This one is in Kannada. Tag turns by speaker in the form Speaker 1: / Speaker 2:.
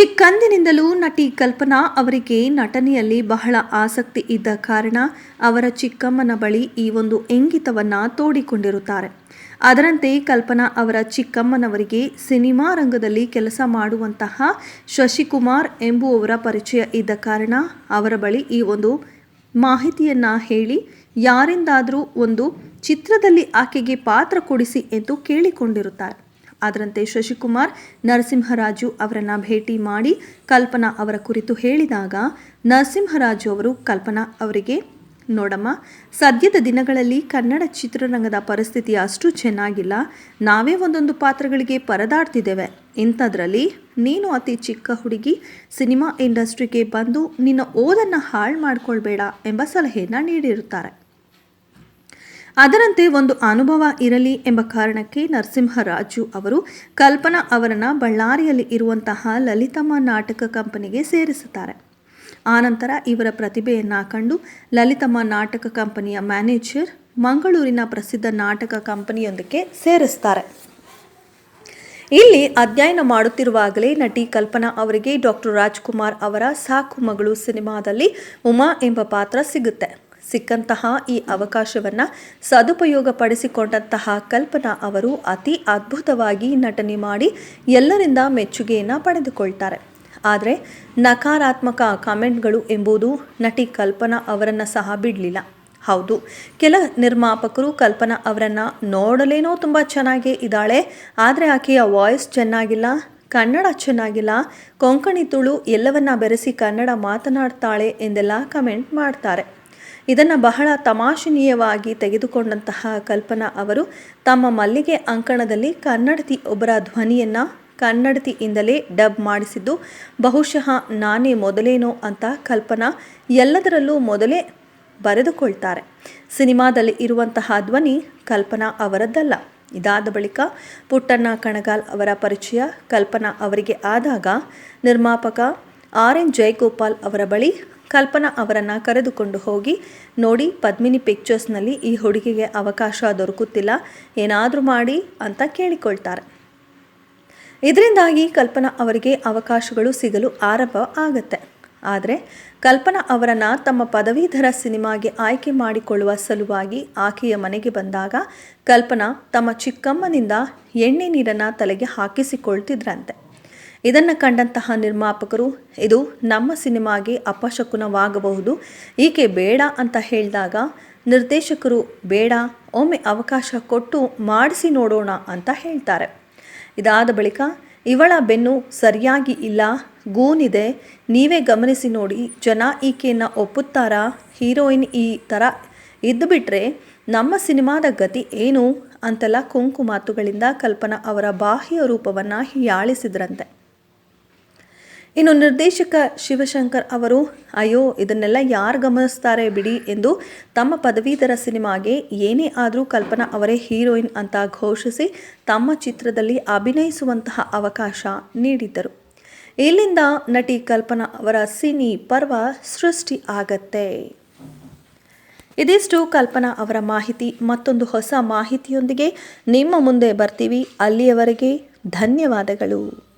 Speaker 1: ಚಿಕ್ಕಂದಿನಿಂದಲೂ ನಟಿ ಕಲ್ಪನಾ ಅವರಿಗೆ ನಟನೆಯಲ್ಲಿ ಬಹಳ ಆಸಕ್ತಿ ಇದ್ದ ಕಾರಣ ಅವರ ಚಿಕ್ಕಮ್ಮನ ಬಳಿ ಈ ಒಂದು ಇಂಗಿತವನ್ನು ತೋಡಿಕೊಂಡಿರುತ್ತಾರೆ. ಅದರಂತೆ ಕಲ್ಪನಾ ಅವರ ಚಿಕ್ಕಮ್ಮನವರಿಗೆ ಸಿನಿಮಾ ರಂಗದಲ್ಲಿ ಕೆಲಸ ಮಾಡುವಂತಹ ಶಶಿಕುಮಾರ್ ಎಂಬುವವರ ಪರಿಚಯ ಇದ್ದ ಕಾರಣ ಅವರ ಬಳಿ ಈ ಒಂದು ಮಾಹಿತಿಯನ್ನು ಹೇಳಿ ಯಾರಿಂದಾದರೂ ಒಂದು ಚಿತ್ರದಲ್ಲಿ ಆಕೆಗೆ ಪಾತ್ರ ಕೊಡಿಸಿ ಎಂದು ಕೇಳಿಕೊಂಡಿರುತ್ತಾರೆ. ಅದರಂತೆ ಶಶಿಕುಮಾರ್, ನರಸಿಂಹರಾಜು ಅವರನ್ನು ಭೇಟಿ ಮಾಡಿ ಕಲ್ಪನಾ ಅವರ ಕುರಿತು ಹೇಳಿದಾಗ, ನರಸಿಂಹರಾಜು ಅವರು, ಕಲ್ಪನಾ ಅವರಿಗೆ, ನೋಡಮ್ಮ, ಸದ್ಯದ ದಿನಗಳಲ್ಲಿ ಕನ್ನಡ ಚಿತ್ರರಂಗದ ಪರಿಸ್ಥಿತಿ ಅಷ್ಟು ಚೆನ್ನಾಗಿಲ್ಲ. ನಾವೇ ಒಂದೊಂದು ಪಾತ್ರಗಳಿಗೆ ಪರದಾಡ್ತಿದ್ದೇವೆ. ಇಂಥದ್ರಲ್ಲಿ ನೀನು ಅತಿ ಚಿಕ್ಕ ಹುಡುಗಿ, ಸಿನಿಮಾ ಇಂಡಸ್ಟ್ರಿಗೆ ಬಂದು ನಿನ್ನ ಓದನ್ನು ಹಾಳು ಮಾಡಿಕೊಳ್ಬೇಡ ಎಂಬ ಸಲಹೆಯನ್ನು ನೀಡಿರುತ್ತಾರೆ. ಅದರಂತೆ ಒಂದು ಅನುಭವ ಇರಲಿ ಎಂಬ ಕಾರಣಕ್ಕೆ ನರಸಿಂಹರಾಜು ಅವರು ಕಲ್ಪನಾ ಅವರನ್ನು ಬಳ್ಳಾರಿಯಲ್ಲಿ ಇರುವಂತಹ ಲಲಿತಮ್ಮ ನಾಟಕ ಕಂಪನಿಗೆ ಸೇರಿಸುತ್ತಾರೆ. ಆನಂತರ ಇವರ ಪ್ರತಿಭೆಯನ್ನು ಕಂಡು ಲಲಿತಮ್ಮ ನಾಟಕ ಕಂಪನಿಯ ಮ್ಯಾನೇಜರ್ ಮಂಗಳೂರಿನ ಪ್ರಸಿದ್ಧ ನಾಟಕ ಕಂಪನಿಯೊಂದಕ್ಕೆ ಸೇರಿಸ್ತಾರೆ. ಇಲ್ಲಿ ಅಧ್ಯಯನ ಮಾಡುತ್ತಿರುವಾಗಲೇ ನಟಿ ಕಲ್ಪನಾ ಅವರಿಗೆ ಡಾಕ್ಟರ್ ರಾಜ್ಕುಮಾರ್ ಅವರ ಸಾಕು ಮಗಳು ಸಿನಿಮಾದಲ್ಲಿ ಉಮಾ ಎಂಬ ಪಾತ್ರ ಸಿಗುತ್ತೆ. ಸಿಕ್ಕಂತಹ ಈ ಅವಕಾಶವನ್ನು ಸದುಪಯೋಗಪಡಿಸಿಕೊಂಡಂತಹ ಕಲ್ಪನಾ ಅವರು ಅತಿ ಅದ್ಭುತವಾಗಿ ನಟನೆ ಮಾಡಿ ಎಲ್ಲರಿಂದ ಮೆಚ್ಚುಗೆಯನ್ನು ಪಡೆದುಕೊಳ್ತಾರೆ. ಆದರೆ ನಕಾರಾತ್ಮಕ ಕಾಮೆಂಟ್ಗಳು ಎಂಬುದು ನಟಿ ಕಲ್ಪನಾ ಅವರನ್ನು ಸಹ ಬಿಡಲಿಲ್ಲ. ಹೌದು, ಕೆಲ ನಿರ್ಮಾಪಕರು ಕಲ್ಪನಾ ಅವರನ್ನು ನೋಡಲೇನೋ ತುಂಬ ಚೆನ್ನಾಗೇ ಇದ್ದಾಳೆ, ಆದರೆ ಆಕೆಯ ವಾಯ್ಸ್ ಚೆನ್ನಾಗಿಲ್ಲ, ಕನ್ನಡ ಚೆನ್ನಾಗಿಲ್ಲ, ಕೊಂಕಣಿ ತುಳು ಎಲ್ಲವನ್ನ ಬೆರೆಸಿ ಕನ್ನಡ ಮಾತನಾಡ್ತಾಳೆ ಎಂದೆಲ್ಲ ಕಮೆಂಟ್ ಮಾಡ್ತಾರೆ. ಇದನ್ನು ಬಹಳ ತಮಾಷಣೀಯವಾಗಿ ತೆಗೆದುಕೊಂಡಂತಹ ಕಲ್ಪನಾ ಅವರು ತಮ್ಮ ಮಲ್ಲಿಗೆ ಅಂಕಣದಲ್ಲಿ ಕನ್ನಡತಿ ಒಬ್ಬರ ಧ್ವನಿಯನ್ನು ಕನ್ನಡತಿಯಿಂದಲೇ ಡಬ್ ಮಾಡಿಸಿದ್ದು, ಬಹುಶಃ ನಾನೇ ಮೊದಲೇನೋ ಅಂತ ಕಲ್ಪನಾ ಎಲ್ಲದರಲ್ಲೂ ಮೊದಲೇ ಬರೆದುಕೊಳ್ತಾರೆ. ಸಿನಿಮಾದಲ್ಲಿ ಇರುವಂತಹ ಧ್ವನಿ ಕಲ್ಪನಾ ಅವರದ್ದಲ್ಲ. ಇದಾದ ಬಳಿಕ ಪುಟ್ಟಣ್ಣ ಕಣಗಾಲ್ ಅವರ ಪರಿಚಯ ಕಲ್ಪನಾ ಅವರಿಗೆ ಆದಾಗ ನಿರ್ಮಾಪಕ ಆರ್ ಎನ್ ಜಯಗೋಪಾಲ್ ಅವರ ಬಳಿ ಕಲ್ಪನಾ ಅವರನ್ನು ಕರೆದುಕೊಂಡು ಹೋಗಿ, ನೋಡಿ ಪದ್ಮಿನಿ ಪಿಕ್ಚರ್ಸ್ನಲ್ಲಿ ಈ ಹುಡುಗಿಗೆ ಅವಕಾಶ ದೊರಕುತ್ತಿಲ್ಲ, ಏನಾದರೂ ಮಾಡಿ ಅಂತ ಕೇಳಿಕೊಳ್ತಾರೆ. ಇದರಿಂದಾಗಿ ಕಲ್ಪನಾ ಅವರಿಗೆ ಅವಕಾಶಗಳು ಸಿಗಲು ಆರಂಭ ಆಗತ್ತೆ. ಆದರೆ ಕಲ್ಪನಾ ಅವರನ್ನು ತಮ್ಮ ಪದವೀಧರ ಸಿನಿಮಾಗೆ ಆಯ್ಕೆ ಮಾಡಿಕೊಳ್ಳುವ ಸಲುವಾಗಿ ಆಕೆಯ ಮನೆಗೆ ಬಂದಾಗ ಕಲ್ಪನಾ ತಮ್ಮ ಚಿಕ್ಕಮ್ಮನಿಂದ ಎಣ್ಣೆ ನೀರನ್ನು ತಲೆಗೆ ಹಾಕಿಸಿಕೊಳ್ತಿದ್ರಂತೆ. ಇದನ್ನು ಕಂಡಂತಹ ನಿರ್ಮಾಪಕರು, ಇದು ನಮ್ಮ ಸಿನಿಮಾಗೆ ಅಪಶಕುನವಾಗಬಹುದು, ಈಕೆ ಬೇಡ ಅಂತ ಹೇಳಿದಾಗ ನಿರ್ದೇಶಕರು ಬೇಡ, ಒಮ್ಮೆ ಅವಕಾಶ ಕೊಟ್ಟು ಮಾಡಿಸಿ ನೋಡೋಣ ಅಂತ ಹೇಳ್ತಾರೆ. ಇದಾದ ಬಳಿಕ ಇವಳ ಬೆನ್ನು ಸರಿಯಾಗಿ ಇಲ್ಲ, ಗೂನಿದೆ, ನೀವೇ ಗಮನಿಸಿ ನೋಡಿ, ಜನ ಈಕೆಯನ್ನು ಒಪ್ಪುತ್ತಾರಾ, ಹೀರೋಯಿನ್ ಈ ಥರ ಇದ್ದು ಬಿಟ್ಟರೆ ನಮ್ಮ ಸಿನಿಮಾದ ಗತಿ ಏನು ಅಂತೆಲ್ಲ ಕುಂಕು ಮಾತುಗಳಿಂದ ಕಲ್ಪನಾ ಅವರ ಬಾಹ್ಯ ರೂಪವನ್ನು ಹೀಯಾಳಿಸಿದ್ರಂತೆ. ಇನ್ನು ನಿರ್ದೇಶಕ ಶಿವಶಂಕರ್ ಅವರು, ಅಯ್ಯೋ, ಇದನ್ನೆಲ್ಲ ಯಾರು ಗಮನಿಸ್ತಾರೆ ಬಿಡಿ ಎಂದು ತಮ್ಮ ಪದವೀಧರ ಸಿನಿಮಾಗೆ ಏನೇ ಆದರೂ ಕಲ್ಪನಾ ಅವರೇ ಹೀರೋಯಿನ್ ಅಂತ ಘೋಷಿಸಿ ತಮ್ಮ ಚಿತ್ರದಲ್ಲಿ ಅಭಿನಯಿಸುವಂತಹ ಅವಕಾಶ ನೀಡಿದ್ದರು. ಇಲ್ಲಿಂದ ನಟಿ ಕಲ್ಪನಾ ಅವರ ಸಿನಿ ಪರ್ವ ಸೃಷ್ಟಿ ಆಗತ್ತೆ. ಇದಿಷ್ಟು ಕಲ್ಪನಾ ಅವರ ಮಾಹಿತಿ. ಮತ್ತೊಂದು ಹೊಸ ಮಾಹಿತಿಯೊಂದಿಗೆ ನಿಮ್ಮ ಮುಂದೆ ಬರ್ತೀವಿ. ಅಲ್ಲಿಯವರೆಗೆ ಧನ್ಯವಾದಗಳು.